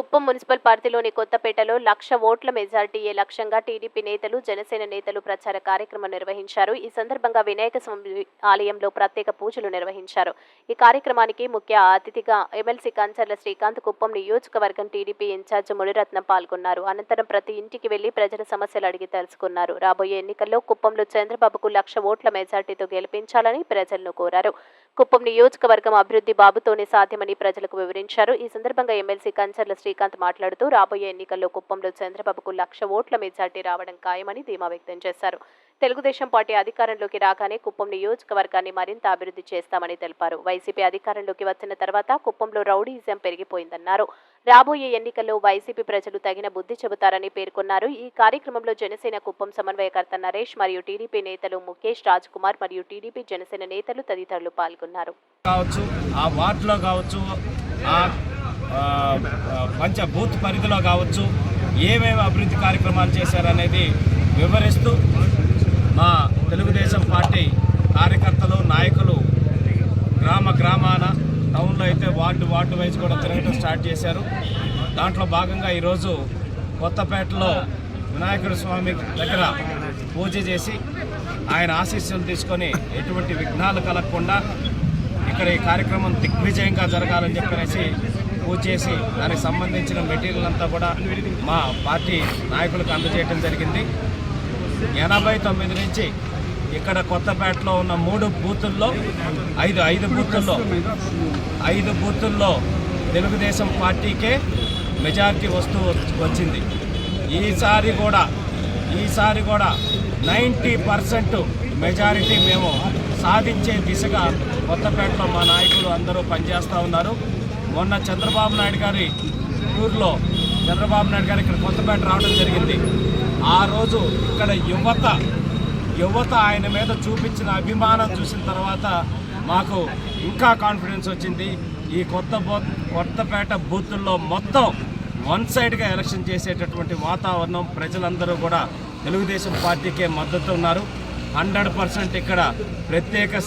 Kuppam municipal పరిధిలోని కొత్తపేటలో లక్ష ఓట్ల మెజార్టీయే లక్ష్యంగా టీడీపీ నేతలు జనసేన నేతలు ప్రచార కార్యక్రమం నిర్వహించారు. ఈ సందర్భంగా వినాయక స్వామి ఆలయంలో ప్రత్యేక పూజలు నిర్వహించారు. ఈ కార్యక్రమానికి ముఖ్య అతిథిగా ఎమ్మెల్సీ కంచర్ల శ్రీకాంత్ కుప్పం నియోజకవర్గం టీడీపీ ఇన్ఛార్జ్ మునిరత్నం పాల్గొన్నారు. అనంతరం ప్రతి ఇంటికి వెళ్ళి ప్రజల సమస్యలు అడిగి తెలుసుకున్నారు. రాబోయే ఎన్నికల్లో కుప్పంలో చంద్రబాబుకు లక్ష ఓట్ల మెజార్టీతో గెలిపించాలని ప్రజలను కోరారు. కుప్పం నియోజకవర్గం అభివృద్ధి బాబుతోనే సాధ్యమని ప్రజలకు వివరించారు. ఈ సందర్భంగా ఎమ్మెల్సీ కంచర్ల శ్రీ శ్రీకాంత్ మాట్లాడుతూ రాబోయే ఎన్నికల్లో కుప్పంలో చంద్రబాబుకు లక్ష ఓట్ల మెజార్టీ రావడం ఖాయమని ధీమా వ్యక్తం చేశారు. తెలుగుదేశం పార్టీ అధికారంలోకి రాగానే కుప్పం నియోజకవర్గాన్ని మరింత అభివృద్ధి చేస్తామని తెలిపారు. వైసీపీ అధికారంలోకి వచ్చిన తర్వాత కుప్పంలో రౌడీయిజం పెరిగిపోయిందన్నారు. రాబోయే ఎన్నికల్లో వైసీపీ ప్రజలు తగిన బుద్ధి చెబుతారని పేర్కొన్నారు. ఈ కార్యక్రమంలో జనసేన కుప్పం సమన్వయకర్త నరేష్ మరియు టీడీపీ నేతలు ముఖేష్ రాజ్ కుమార్ మరియు టీడీపీ జనసేన నేతలు తదితరులు పాల్గొన్నారు. కావచ్చు ఆ వార్డులో కావచ్చు పంచ బూత్ పరిధిలో కావచ్చు ఏమేమి అభివృద్ధి కార్యక్రమాలు చేశారనేది వివరిస్తూ మా తెలుగుదేశం పార్టీ కార్యకర్తలు నాయకులు గ్రామ గ్రామాన టౌన్లో అయితే వార్డు వార్డు వైజ్ కూడా తిరగడం స్టార్ట్ చేశారు. దాంట్లో భాగంగా ఈరోజు కొత్తపేటలో వినాయకుడి స్వామి దగ్గర పూజ చేసి ఆయన ఆశీస్సులు తీసుకొని ఎటువంటి విఘ్నాలు కలగకుండా ఇక్కడ ఈ కార్యక్రమం దిగ్విజయంగా జరగాలని చెప్పనేసి పూజ చేసి దానికి సంబంధించిన మెటీరియల్ అంతా కూడా మా పార్టీ నాయకులకు అందజేయడం జరిగింది. ఎనభై తొమ్మిది నుంచి ఇక్కడ కొత్తపేటలో ఉన్న మూడు బూతుల్లో ఐదు ఐదు బూతుల్లో ఐదు బూతుల్లో తెలుగుదేశం పార్టీకే మెజారిటీ వస్తూ వచ్చింది. ఈసారి కూడా ఈసారి కూడా నైంటీ పర్సెంట్ మెజారిటీ మేము సాధించే దిశగా కొత్తపేటలో మా నాయకులు అందరూ పనిచేస్తూ ఉన్నారు. మొన్న చంద్రబాబు నాయుడు గారి టూర్లో చంద్రబాబు నాయుడు గారు ఇక్కడ కొత్తపేట రావడం జరిగింది. ఆ రోజు ఇక్కడ యువత యువత ఆయన మీద చూపించిన అభిమానం చూసిన తర్వాత మాకు ఇంకా కాన్ఫిడెన్స్ వచ్చింది. ఈ కొత్త కొత్తపేట బూతుల్లో మొత్తం వన్ సైడ్గా ఎలక్షన్ చేసేటటువంటి వాతావరణం ప్రజలందరూ కూడా తెలుగుదేశం పార్టీకే మద్దతు ఉన్నారు. హండ్రెడ్ పర్సెంట్ ఇక్కడ ప్రత్యేక